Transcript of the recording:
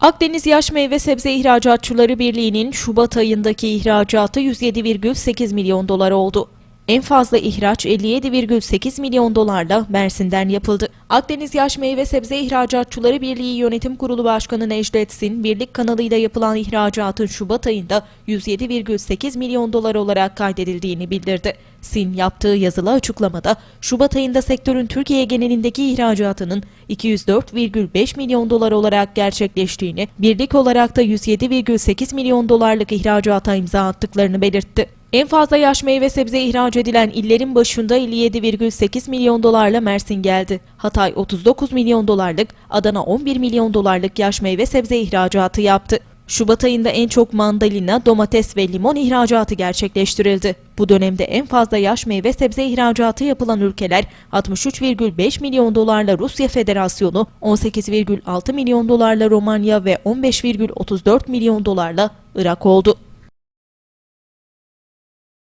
Akdeniz Yaş Meyve Sebze İhracatçıları Birliği'nin Şubat ayındaki ihracatı 107,8 milyon dolar oldu. En fazla ihraç 57,8 milyon dolarla Mersin'den yapıldı. Akdeniz Yaş Meyve Sebze İhracatçıları Birliği Yönetim Kurulu Başkanı Necdet Sin, birlik kanalıyla yapılan ihracatın Şubat ayında 107,8 milyon dolar olarak kaydedildiğini bildirdi. Sin yaptığı yazılı açıklamada Şubat ayında sektörün Türkiye genelindeki ihracatının 204,5 milyon dolar olarak gerçekleştiğini, birlik olarak da 107,8 milyon dolarlık ihracata imza attıklarını belirtti. En fazla yaş meyve sebze ihraç edilen illerin başında 57,8 milyon dolarla Mersin geldi. Hatay 39 milyon dolarlık, Adana 11 milyon dolarlık yaş meyve sebze ihracatı yaptı. Şubat ayında en çok mandalina, domates ve limon ihracatı gerçekleştirildi. Bu dönemde en fazla yaş meyve sebze ihracatı yapılan ülkeler 63,5 milyon dolarla Rusya Federasyonu, 18,6 milyon dolarla Romanya ve 15,34 milyon dolarla Irak oldu.